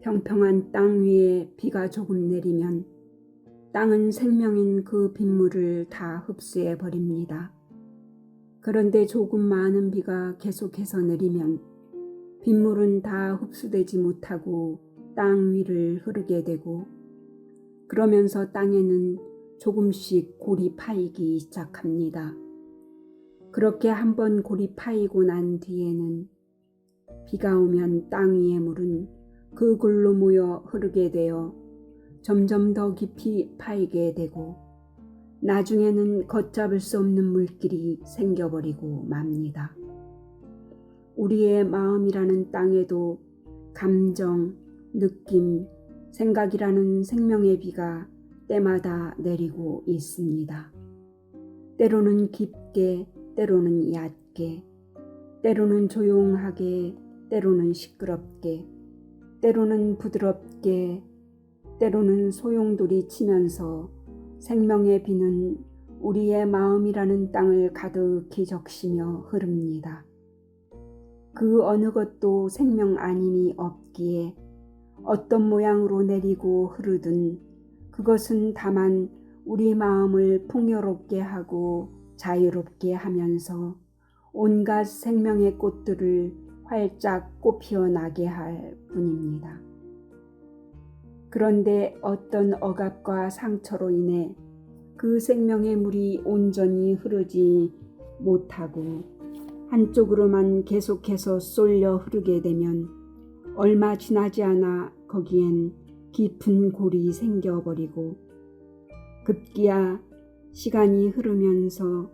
평평한 땅 위에 비가 조금 내리면 땅은 생명인 그 빗물을 다 흡수해 버립니다. 그런데 조금 많은 비가 계속해서 내리면 빗물은 다 흡수되지 못하고 땅 위를 흐르게 되고 그러면서 땅에는 조금씩 골이 파이기 시작합니다. 그렇게 한번 골이 파이고 난 뒤에는 비가 오면 땅 위의 물은 그 골로 모여 흐르게 되어 점점 더 깊이 파이게 되고 나중에는 걷잡을 수 없는 물길이 생겨버리고 맙니다. 우리의 마음이라는 땅에도 감정, 느낌, 생각이라는 생명의 비가 때마다 내리고 있습니다. 때로는 깊게, 때로는 얕게, 때로는 조용하게, 때로는 시끄럽게, 때로는 부드럽게, 때로는 소용돌이 치면서 생명의 비는 우리의 마음이라는 땅을 가득히 적시며 흐릅니다. 그 어느 것도 생명 아님이 없기에 어떤 모양으로 내리고 흐르든 그것은 다만 우리 마음을 풍요롭게 하고 자유롭게 하면서 온갖 생명의 꽃들을 활짝 꽃피어 나게 할 뿐입니다. 그런데 어떤 억압과 상처로 인해 그 생명의 물이 온전히 흐르지 못하고 한쪽으로만 계속해서 쏠려 흐르게 되면 얼마 지나지 않아 거기엔 깊은 골이 생겨버리고 급기야 시간이 흐르면서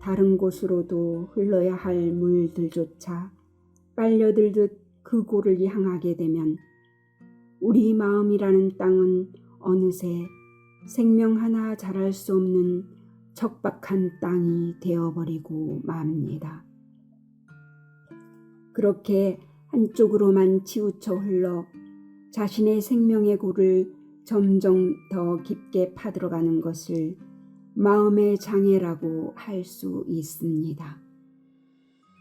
다른 곳으로도 흘러야 할 물들조차 빨려들듯 그 골을 향하게 되면 우리 마음이라는 땅은 어느새 생명 하나 자랄 수 없는 척박한 땅이 되어버리고 맙니다. 그렇게 한쪽으로만 치우쳐 흘러 자신의 생명의 골을 점점 더 깊게 파들어가는 것을 마음의 장애라고 할 수 있습니다.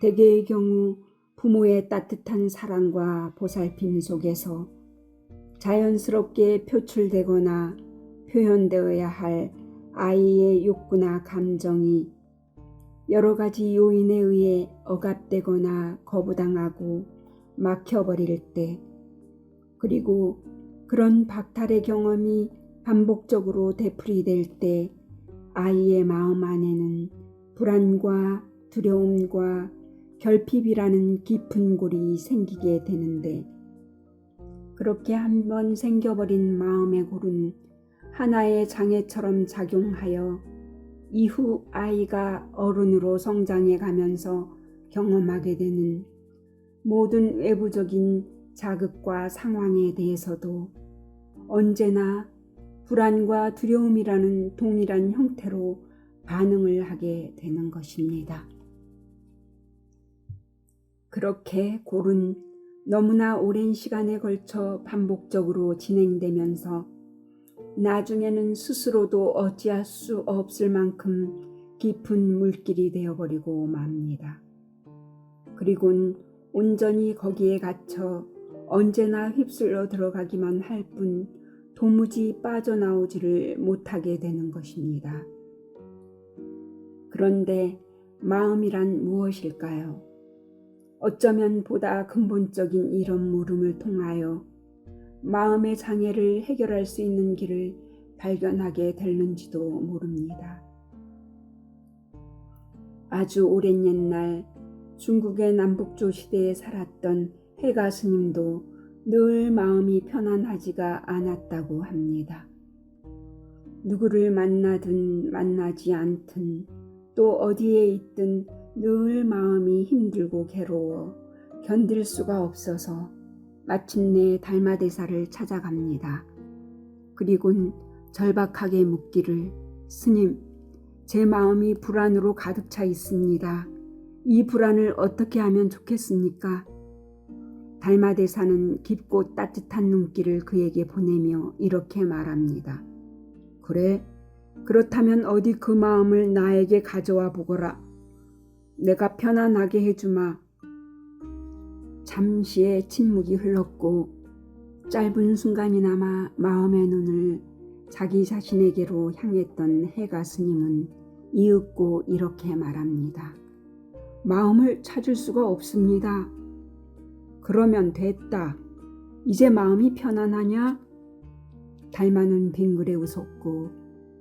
대개의 경우 부모의 따뜻한 사랑과 보살핌 속에서 자연스럽게 표출되거나 표현되어야 할 아이의 욕구나 감정이 여러 가지 요인에 의해 억압되거나 거부당하고 막혀버릴 때, 그리고 그런 박탈의 경험이 반복적으로 되풀이될 때 아이의 마음 안에는 불안과 두려움과 결핍이라는 깊은 골이 생기게 되는데 그렇게 한번 생겨버린 마음의 골은 하나의 장애처럼 작용하여 이후 아이가 어른으로 성장해 가면서 경험하게 되는 모든 외부적인 자극과 상황에 대해서도 언제나 불안과 두려움이라는 동일한 형태로 반응을 하게 되는 것입니다. 그렇게 골은 너무나 오랜 시간에 걸쳐 반복적으로 진행되면서 나중에는 스스로도 어찌할 수 없을 만큼 깊은 물길이 되어버리고 맙니다. 그리곤 온전히 거기에 갇혀 언제나 휩쓸려 들어가기만 할 뿐 도무지 빠져나오지를 못하게 되는 것입니다. 그런데 마음이란 무엇일까요? 어쩌면 보다 근본적인 이런 물음을 통하여 마음의 장애를 해결할 수 있는 길을 발견하게 될는지도 모릅니다. 아주 오랜 옛날 중국의 남북조 시대에 살았던 해가 스님도 늘 마음이 편안하지가 않았다고 합니다. 누구를 만나든 만나지 않든 또 어디에 있든 늘 마음이 힘들고 괴로워 견딜 수가 없어서 마침내 달마대사를 찾아갑니다. 그리곤 절박하게 묻기를 스님, 제 마음이 불안으로 가득 차 있습니다. 이 불안을 어떻게 하면 좋겠습니까? 달마대사는 깊고 따뜻한 눈길을 그에게 보내며 이렇게 말합니다. 그래, 그렇다면 어디 그 마음을 나에게 가져와 보거라. 내가 편안하게 해주마. 잠시의 침묵이 흘렀고 짧은 순간이나마 마음의 눈을 자기 자신에게로 향했던 해가 스님은 이윽고 이렇게 말합니다. 마음을 찾을 수가 없습니다. 그러면 됐다. 이제 마음이 편안하냐? 달마는 빙그레 웃었고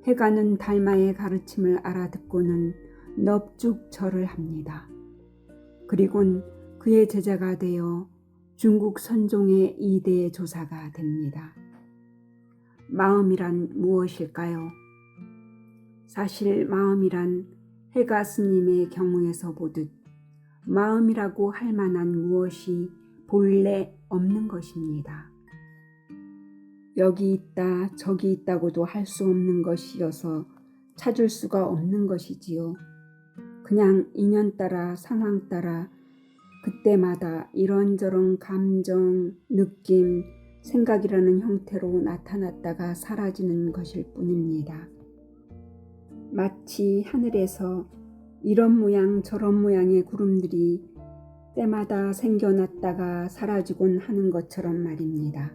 해가는 달마의 가르침을 알아듣고는 넙죽 절을 합니다. 그리곤 그의 제자가 되어 중국 선종의 이대 조사가 됩니다. 마음이란 무엇일까요? 사실 마음이란 해가 스님의 경우에서 보듯 마음이라고 할 만한 무엇이 본래 없는 것입니다. 여기 있다, 저기 있다고도 할 수 없는 것이어서 찾을 수가 없는 것이지요. 그냥 인연 따라 상황 따라 그때마다 이런저런 감정, 느낌, 생각이라는 형태로 나타났다가 사라지는 것일 뿐입니다. 마치 하늘에서 이런 모양 저런 모양의 구름들이 때마다 생겨났다가 사라지곤 하는 것처럼 말입니다.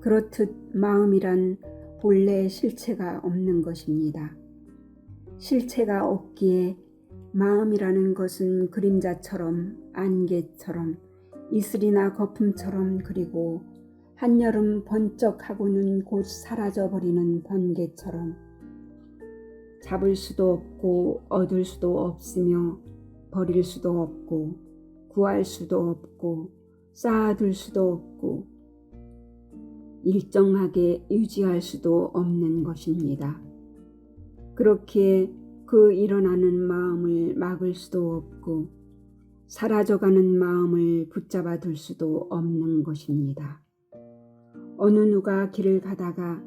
그렇듯 마음이란 본래 실체가 없는 것입니다. 실체가 없기에 마음이라는 것은 그림자처럼 안개처럼 이슬이나 거품처럼 그리고 한여름 번쩍하고는 곧 사라져버리는 번개처럼 잡을 수도 없고 얻을 수도 없으며 버릴 수도 없고 구할 수도 없고 쌓아둘 수도 없고 일정하게 유지할 수도 없는 것입니다. 그렇기에 그 일어나는 마음을 막을 수도 없고 사라져가는 마음을 붙잡아 둘 수도 없는 것입니다. 어느 누가 길을 가다가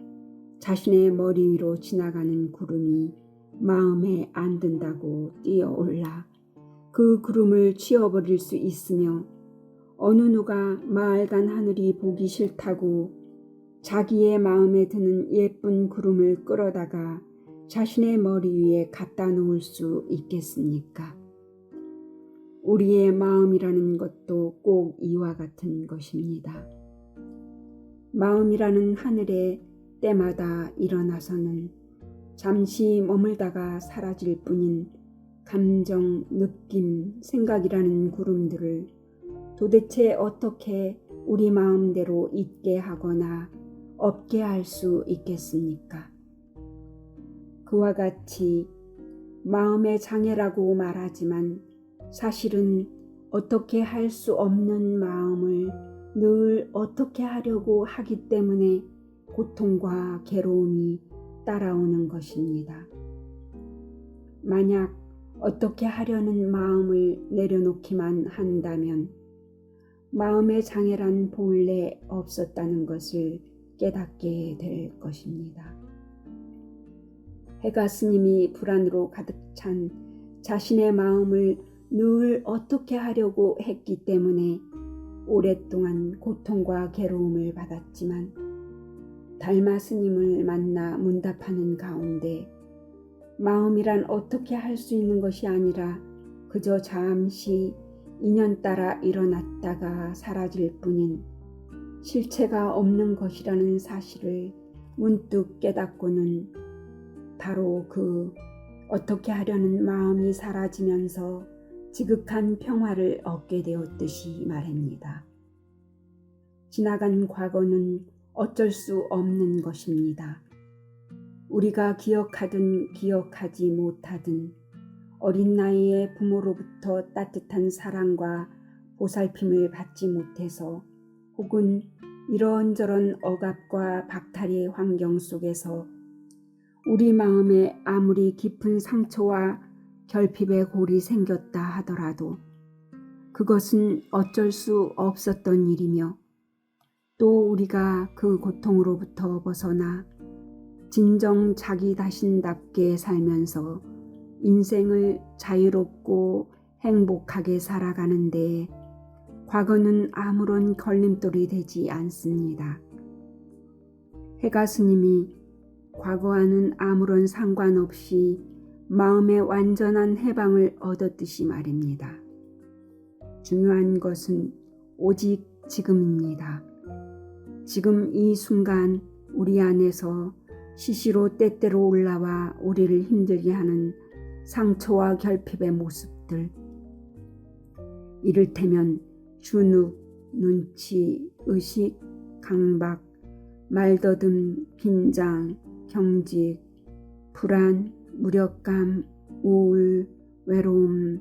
자신의 머리 위로 지나가는 구름이 마음에 안 든다고 뛰어올라 그 구름을 치워버릴 수 있으며 어느 누가 마을간 하늘이 보기 싫다고 자기의 마음에 드는 예쁜 구름을 끌어다가 자신의 머리 위에 갖다 놓을 수 있겠습니까? 우리의 마음이라는 것도 꼭 이와 같은 것입니다. 마음이라는 하늘에 때마다 일어나서는 잠시 머물다가 사라질 뿐인 감정, 느낌, 생각이라는 구름들을 도대체 어떻게 우리 마음대로 있게 하거나 없게 할 수 있겠습니까? 그와 같이 마음의 장애라고 말하지만 사실은 어떻게 할 수 없는 마음을 늘 어떻게 하려고 하기 때문에 고통과 괴로움이 따라오는 것입니다. 만약 어떻게 하려는 마음을 내려놓기만 한다면 마음의 장애란 본래 없었다는 것을 깨닫게 될 것입니다. 해가 스님이 불안으로 가득 찬 자신의 마음을 늘 어떻게 하려고 했기 때문에 오랫동안 고통과 괴로움을 받았지만 달마 스님을 만나 문답하는 가운데 마음이란 어떻게 할 수 있는 것이 아니라 그저 잠시 인연 따라 일어났다가 사라질 뿐인 실체가 없는 것이라는 사실을 문득 깨닫고는 바로 그 어떻게 하려는 마음이 사라지면서 지극한 평화를 얻게 되었듯이 말합니다. 지나간 과거는 어쩔 수 없는 것입니다. 우리가 기억하든 기억하지 못하든 어린 나이에 부모로부터 따뜻한 사랑과 보살핌을 받지 못해서 혹은 이런저런 억압과 박탈의 환경 속에서 우리 마음에 아무리 깊은 상처와 결핍의 골이 생겼다 하더라도 그것은 어쩔 수 없었던 일이며 또 우리가 그 고통으로부터 벗어나 진정 자기 자신답게 살면서 인생을 자유롭고 행복하게 살아가는데 과거는 아무런 걸림돌이 되지 않습니다. 해가 스님이 과거와는 아무런 상관없이 마음의 완전한 해방을 얻었듯이 말입니다. 중요한 것은 오직 지금입니다. 지금 이 순간 우리 안에서 시시로 때때로 올라와 우리를 힘들게 하는 상처와 결핍의 모습들. 이를테면 준욱, 눈치, 의식, 강박, 말더듬, 긴장, 경직, 불안, 무력감, 우울, 외로움,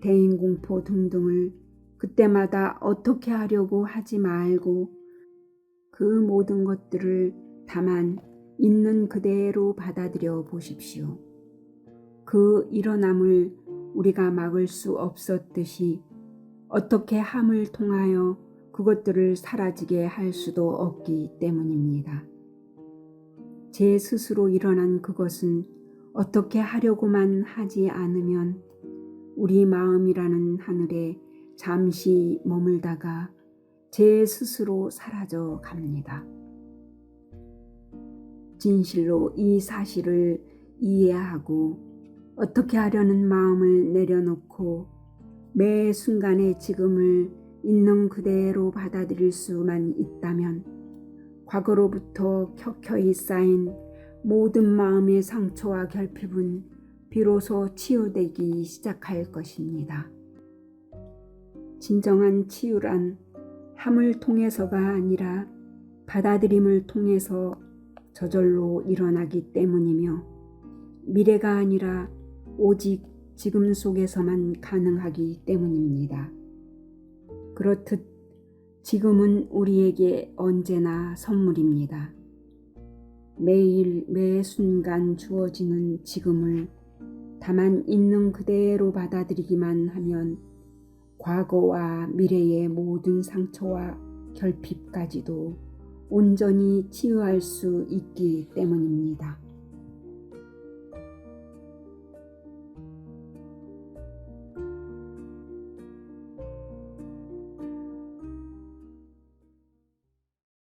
대인공포 등등을 그때마다 어떻게 하려고 하지 말고 그 모든 것들을 다만 있는 그대로 받아들여 보십시오. 그 일어남을 우리가 막을 수 없었듯이 어떻게 함을 통하여 그것들을 사라지게 할 수도 없기 때문입니다. 제 스스로 일어난 그것은 어떻게 하려고만 하지 않으면 우리 마음이라는 하늘에 잠시 머물다가 제 스스로 사라져 갑니다. 진실로 이 사실을 이해하고 어떻게 하려는 마음을 내려놓고 매 순간의 지금을 있는 그대로 받아들일 수만 있다면 과거로부터 켜켜이 쌓인 모든 마음의 상처와 결핍은 비로소 치유되기 시작할 것입니다. 진정한 치유란 함을 통해서가 아니라 받아들임을 통해서 저절로 일어나기 때문이며 미래가 아니라 오직 지금 속에서만 가능하기 때문입니다. 그렇듯 지금은 우리에게 언제나 선물입니다. 매일 매 순간 주어지는 지금을 다만 있는 그대로 받아들이기만 하면 과거와 미래의 모든 상처와 결핍까지도 온전히 치유할 수 있기 때문입니다.